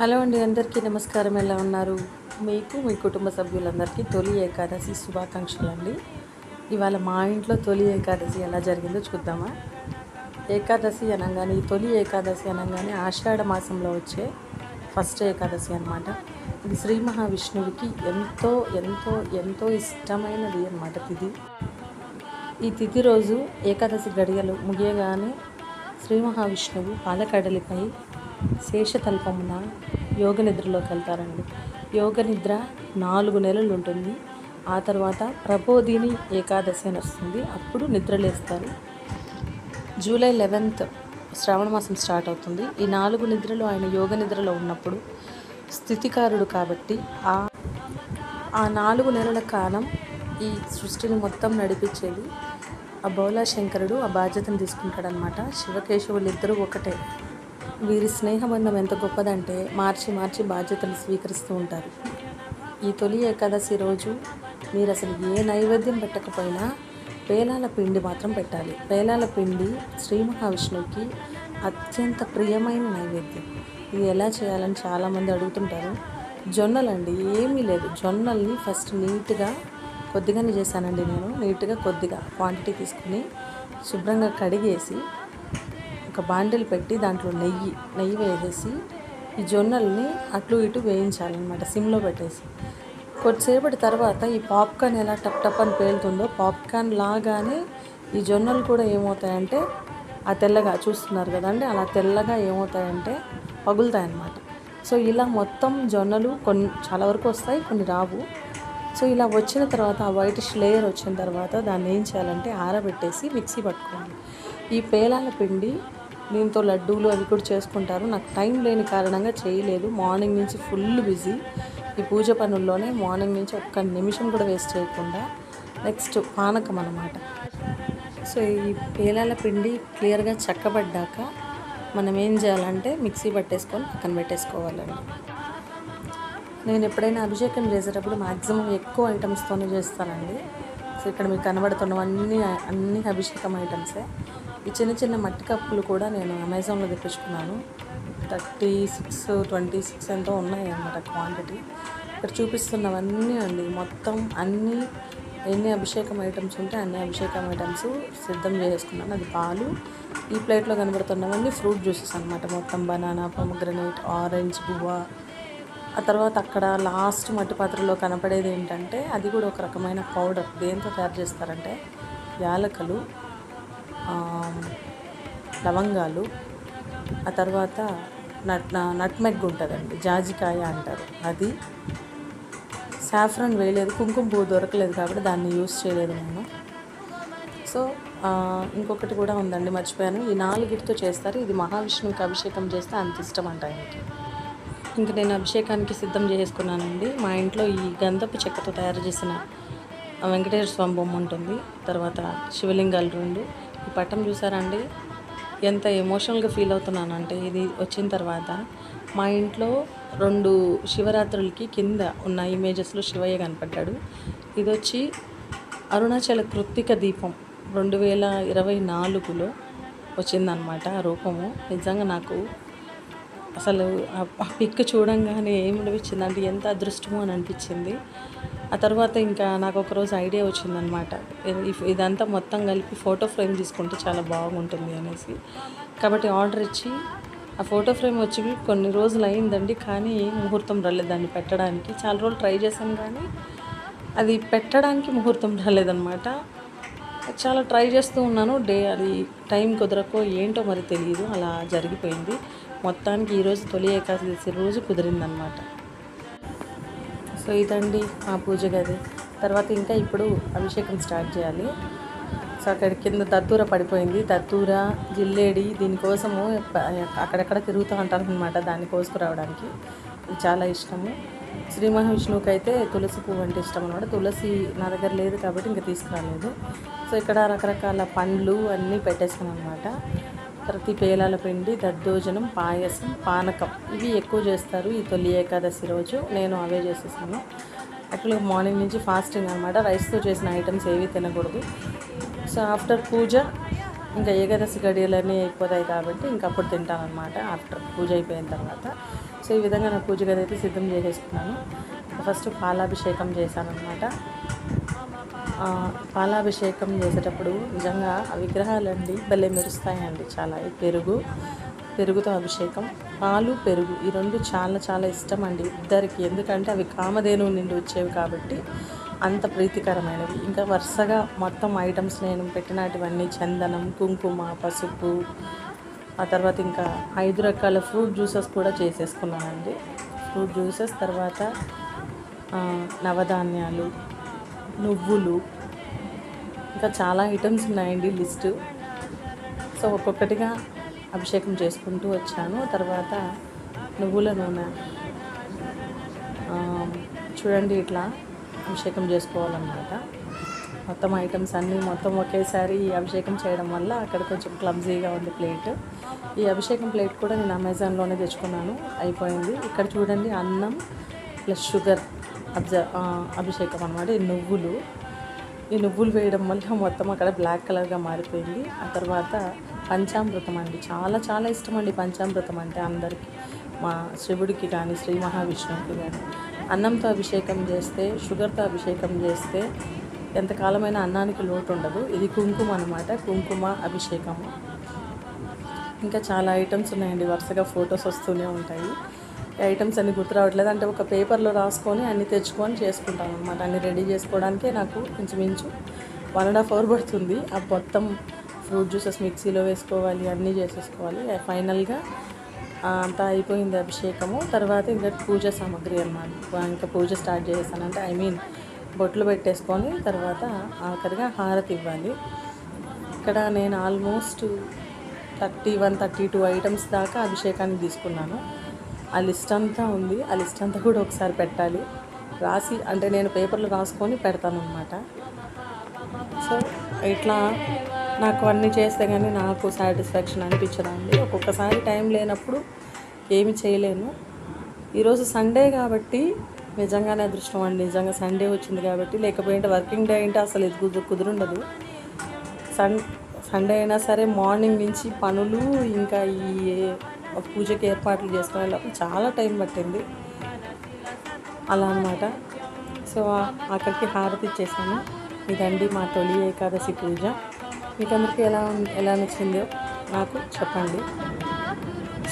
Hello అండి అందరికీ నమస్కారం. ఎలా ఉన్నారు? మీకు మీ కుటుంబ సభ్యులందరికీ తొలి ఏకాదశి శుభాకాంక్షలు అండి ఇవాళ మా ఇంట్లో తొలి ఏకాదశి ఎలా జరిగిందో చూద్దామా? ఏకాదశి అనగానే ఈ తొలి ఏకాదశి అనగానే ఆషాఢ మాసంలో వచ్చే ఫస్ట్ ఏకాదశి అనమాట ఇది శ్రీ మహావిష్ణువుకి ఎంతో ఎంతో ఎంతో ఇష్టమైనది అనమాట తిథి. ఈ తిథి రోజు ఏకాదశి గడియలు ముగియగానే శ్రీ మహావిష్ణువు పాలకడలిపై శేషతల్పమున యోగ నిద్రలోకి వెళ్తారండి. యోగ నిద్ర నాలుగు నెలలు ఉంటుంది. ఆ తర్వాత ప్రబోధిని ఏకాదశి అని వస్తుంది. అప్పుడు నిద్రలేస్తారు జూలై లెవెన్త్ శ్రావణ మాసం స్టార్ట్ అవుతుంది. ఈ నాలుగు నిద్రలు ఆయన యోగ నిద్రలో ఉన్నప్పుడు స్థితికారుడు కాబట్టి ఆ ఆ నాలుగు నెలల కాలం ఈ సృష్టిని మొత్తం నడిపించేది ఆ బౌలా శంకరుడు ఆ బాధ్యతను తీసుకుంటాడనమాట శివకేశవులు ఇద్దరు ఒకటే. వీరి స్నేహబంధం ఎంత గొప్పదంటే మార్చి మార్చి బాధ్యతలు స్వీకరిస్తూ ఉంటారు. ఈ తొలి ఏకాదశి రోజు మీరు అసలు ఏ నైవేద్యం పెట్టకపోయినా పేలాల పిండి మాత్రం పెట్టాలి. పేలాల పిండి శ్రీ మహావిష్ణువుకి అత్యంత ప్రియమైన నైవేద్యం. ఇది ఎలా చేయాలని చాలామంది అడుగుతుంటారు. జొన్నలండి ఏమీ లేదు. జొన్నల్ని ఫస్ట్ నీట్గా కొద్దిగానే చేశానండి నేను. నీట్గా కొద్దిగా క్వాంటిటీ తీసుకుని శుభ్రంగా కడిగేసి ఒక బాండిల్ పెట్టి దాంట్లో నెయ్యి నెయ్యి వేసేసి ఈ జొన్నల్ని అట్లు ఇటు వేయించాలన్నమాట సిమ్లో పెట్టేసి. కొద్దిసేపటి తర్వాత ఈ పాప్కార్న్ ఎలా టప్ టప్ అని పేలుతుందో పాప్కార్న్ లాగానే ఈ జొన్నలు కూడా ఏమవుతాయంటే ఆ తెల్లగా చూస్తున్నారు కదండి అలా తెల్లగా ఏమవుతాయంటే పగులుతాయన్నమాట. సో ఇలా మొత్తం జొన్నలు కొన్ని చాలా వరకు వస్తాయి కొన్ని రావు. సో ఇలా వచ్చిన తర్వాత ఆ వైట్ లేయర్ వచ్చిన తర్వాత దాన్ని ఏం చేయాలంటే ఆరబెట్టేసి మిక్సీ పట్టుకోవాలి. ఈ పేలాల పిండి దీంతో లడ్డూలు అవి కూడా చేసుకుంటారు. నాకు టైం లేని కారణంగా చేయలేదు. మార్నింగ్ నుంచి ఫుల్ బిజీ. ఈ పూజ పనుల్లోనే మార్నింగ్ నుంచి ఒక్క నిమిషం కూడా వేస్ట్ చేయకుండా నెక్స్ట్ పానకం అనమాట సో ఈ పేలాల పిండి క్లియర్గా చక్కబడ్డాక మనం ఏం చేయాలంటే మిక్సీ పట్టేసుకొని పక్కన పెట్టేసుకోవాలండి. నేను ఎప్పుడైనా అభిషేకం చేసేటప్పుడు మ్యాక్సిమం ఎక్కువ ఐటమ్స్తోనే చేస్తానండి. సో ఇక్కడ మీకు కనబడుతున్నవన్నీ అన్ని అభిషేకం ఐటమ్సే. ఈ చిన్న చిన్న మట్టి కప్పులు కూడా నేను అమెజాన్లో తెప్పించుకున్నాను. థర్టీ సిక్స్ ట్వంటీ సిక్స్ ఎంతో ఉన్నాయి అన్నమాట క్వాంటిటీ. ఇక్కడ చూపిస్తున్నవన్నీ అండి మొత్తం అన్నీ ఎన్ని అభిషేకం ఐటమ్స్ ఉంటే అన్ని అభిషేకం ఐటమ్స్ సిద్ధం చేసుకున్నాను. అది పాలు ఈ ప్లేట్లో కనబడుతున్నవన్నీ ఫ్రూట్ జ్యూసెస్ అనమాట మొత్తం బనానా పొమగ్రనేట్ ఆరెంజ్ గువ్వ ఆ తర్వాత అక్కడ లాస్ట్ మట్టి పాత్రలో కనపడేది ఏంటంటే అది కూడా ఒక రకమైన పౌడర్. దేంతో తయారు చేస్తారంటే యాలకలు లవంగాలు ఆ తర్వాత నట్ నట్మెగ్ ఉంటుందండి జాజికాయ అంటారు. అది సాఫ్రన్ వేయలేదు కుంకుమ పువ్వు దొరకలేదు కాబట్టి దాన్ని యూస్ చేయలేదు నేను. సో ఇంకొకటి కూడా ఉందండి మర్చిపోయాను. ఈ నాలుగిటితో చేస్తారు ఇది మహావిష్ణువుకి అభిషేకం చేస్తే అంత ఇష్టం అంట ఆయనకి. ఇంక నేను అభిషేకానికి సిద్ధం చేసుకున్నానండి. మా ఇంట్లో ఈ గంధపు చెక్కతో తయారు చేసిన వెంకటేశ్వర స్వామి బొమ్మ ఉంటుంది తర్వాత శివలింగాలు రెండు ఈ పట్టం చూసారండి? ఎంత ఎమోషనల్గా ఫీల్ అవుతున్నానంటే ఇది వచ్చిన తర్వాత మా ఇంట్లో రెండు శివరాత్రులకి కింద ఉన్న ఇమేజెస్లో శివయ్య కనపడ్డాడు. ఇది వచ్చి అరుణాచల కృత్తిక దీపం రెండు వేల ఇరవై నాలుగులో వచ్చిందనమాట ఆ రూపము. నిజంగా నాకు అసలు ఆ పిక్ చూడంగానే ఏమనిపించింది అంటే ఎంత అదృష్టమో అని అనిపించింది. ఆ తర్వాత ఇంకా నాకు ఒకరోజు ఐడియా వచ్చిందనమాట ఇదంతా మొత్తం కలిపి ఫోటో ఫ్రేమ్ తీసుకుంటే చాలా బాగుంటుంది అనేసి. కాబట్టి ఆర్డర్ ఇచ్చి ఆ ఫోటో ఫ్రేమ్ వచ్చి కొన్ని రోజులు అయిందండి. కానీ ముహూర్తం రాలేదు దాన్ని పెట్టడానికి. చాలా రోజులు ట్రై చేశాను కానీ అది పెట్టడానికి ముహూర్తం రాలేదనమాట చాలా ట్రై చేస్తూ ఉన్నాను. డే అది టైం కుదరకో ఏంటో మరి తెలియదు అలా జరిగిపోయింది. మొత్తానికి ఈరోజు తొలి ఏకాదశి రోజు కుదిరిందనమాట సో ఇదండి ఆ పూజ గది. తర్వాత ఇంకా ఇప్పుడు అభిషేకం స్టార్ట్ చేయాలి. సో అక్కడ కింద దత్తూర పడిపోయింది. దత్తూర జిల్లేడి దీనికోసము అక్కడెక్కడ తిరుగుతూ ఉంటారు అనమాట దాన్ని కోసుకురావడానికి చాలా ఇష్టము. శ్రీ మహావిష్ణువుకి అయితే తులసి పువ్వు అంటే ఇష్టం అనమాట తులసి నా దగ్గర లేదు కాబట్టి ఇంకా తీసుకురాలేదు. సో ఇక్కడ రకరకాల పండ్లు అన్నీ పెట్టేసాను అనమాట ప్రతి పేలాల పిండి దద్దోజనం పాయసం పానకం. ఇవి ఎక్కువ చేస్తారు ఈ తొలి ఏకాదశి రోజు. నేను అవే చేసేసాను. యాక్చువల్గా మార్నింగ్ నుంచి ఫాస్టింగ్ అనమాట రైస్తో చేసిన ఐటమ్స్ ఏవి తినకూడదు. సో ఆఫ్టర్ పూజ ఇంకా ఏకాదశి గడియలన్నీ అయిపోతాయి కాబట్టి ఇంకా అప్పుడు తింటాను అనమాట ఆఫ్టర్ పూజ అయిపోయిన తర్వాత. సో ఈ విధంగా నా పూజ గది అయితే సిద్ధం చేసేసుకున్నాను. ఫస్ట్ పాలాభిషేకం చేశాను అనమాట పాలాభిషేకం చేసేటప్పుడు నిజంగా ఆ విగ్రహాలండి భలే మెరుస్తాయండి చాలా. ఈ పెరుగు పెరుగుతో అభిషేకం పాలు పెరుగు ఈ రెండు చాలా చాలా ఇష్టం అండి ఇద్దరికి. ఎందుకంటే అవి కామధేను నుండి వచ్చేవి కాబట్టి అంత ప్రీతికరమైనవి. ఇంకా వరుసగా మొత్తం ఐటమ్స్ నేను పెట్టినటువన్నీ చందనం కుంకుమ పసుపు ఆ తర్వాత ఇంకా ఐదు రకాల ఫ్రూట్ జ్యూసెస్ కూడా చేసేసుకున్నానండి. ఫ్రూట్ జ్యూసెస్ తర్వాత నవధాన్యాలు నువ్వులు ఇంకా చాలా ఐటమ్స్ ఉన్నాయండి లిస్టు సో ఒక్కొక్కటిగా అభిషేకం చేసుకుంటూ వచ్చాను. తర్వాత నువ్వుల నూనె. చూడండి ఇట్లా అభిషేకం చేసుకోవాలన్నమాట. మొత్తం ఐటమ్స్ అన్నీ మొత్తం ఒకేసారి అభిషేకం చేయడం వల్ల అక్కడ కొంచెం క్లమ్జీగా ఉంది ప్లేట్ ఈ అభిషేకం ప్లేట్ కూడా నేను అమెజాన్లోనే తెచ్చుకున్నాను. అయిపోయింది. ఇక్కడ చూడండి అన్నం ప్లస్ షుగర్ అబ్జ అభిషేకం అనమాట ఈ నువ్వులు. ఈ నువ్వులు వేయడం వల్ల మొత్తం అక్కడ బ్లాక్ కలర్గా మారిపోయింది. ఆ తర్వాత పంచామృతం అండి. చాలా చాలా ఇష్టం అండి పంచామృతం అంటే అందరికీ. మా శివుడికి కానీ శ్రీ మహావిష్ణువుకి కానీ అన్నంతో అభిషేకం చేస్తే షుగర్తో అభిషేకం చేస్తే ఎంతకాలమైన అన్నానికి లోటు ఉండదు ఇది కుంకుమ అనమాట కుంకుమ అభిషేకము. ఇంకా చాలా ఐటమ్స్ ఉన్నాయండి. వరుసగా ఫొటోస్ వస్తూనే ఉంటాయి. ఐటమ్స్ అన్ని గుర్తు రావట్లేదు. అంటే ఒక పేపర్లో రాసుకొని అన్ని తెచ్చుకొని చేసుకుంటాను అనమాట అన్ని రెడీ చేసుకోవడానికే నాకు ఇంచుమించు వన్ అండ్ హాఫ్ అవర్ పడుతుంది. ఆ మొత్తం ఫ్రూట్ జ్యూసెస్ మిక్సీలో వేసుకోవాలి అన్నీ చేసేసుకోవాలి. ఫైనల్గా అంతా అయిపోయింది అభిషేకము. తర్వాత ఇంకా పూజ సామాగ్రి అనమాట ఇంకా పూజ స్టార్ట్ చేసేసాను అంటే ఐ మీన్ బొట్లు పెట్టేసుకొని తర్వాత ఆఖరిగా హారతి ఇవ్వాలి. ఇక్కడ నేను almost thirty one thirty two items దాకా అభిషేకాన్ని తీసుకున్నాను. ఆ లిస్ట్ అంతా ఉంది. ఆ లిస్ట్ అంతా కూడా ఒకసారి పెట్టాలి. రాసి అంటే నేను పేపర్లు రాసుకొని పెడతాను సో ఇట్లా నాకు అన్నీ చేస్తే కానీ నాకు సాటిస్ఫాక్షన్ అనిపించదండి ఒక్కొక్కసారి టైం లేనప్పుడు ఏమి చేయలేను. ఈరోజు సండే కాబట్టి నిజంగానే అదృష్టం అండి. నిజంగా సండే వచ్చింది కాబట్టి. లేకపోతే వర్కింగ్ డే అంటే అసలు ఇది కుదురు కుదురుండదు. సన్ సండే అయినా సరే మార్నింగ్ నుంచి పనులు ఇంకా ఈ పూజకి ఏర్పాట్లు చేసుకోవాలి. చాలా టైం పట్టింది. అలా అనమాట సో అక్కడికి హారతి ఇచ్చేసాను. ఇదండి మా తొలి ఏకాదశి పూజ. మీకు అందరికీ ఎలా ఎలా నచ్చిందో నాకు చెప్పండి.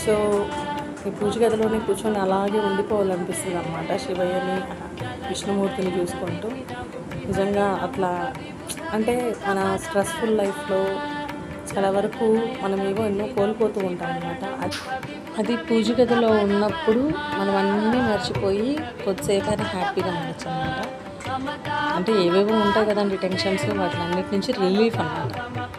సో ఈ పూజ గదిలోనే కూర్చొని అలాగే ఉండిపోవాలనిపిస్తుంది అనమాట శివయ్యని విష్ణుమూర్తిని చూసుకుంటూ. నిజంగా అట్లా అంటే మన స్ట్రెస్ఫుల్ లైఫ్లో చాలా వరకు మనం ఏవో ఎన్నో కోల్పోతూ ఉంటాం అనమాట అది పూజ గదిలో ఉన్నప్పుడు మనం అన్నీ మర్చిపోయి కొద్దిసేపు హ్యాపీగా ఉండొచ్చు అనమాట అంటే ఏవేవో ఉంటాయి కదండి టెన్షన్స్ వాటి అన్నిటి నుంచి రిలీఫ్ అనమాట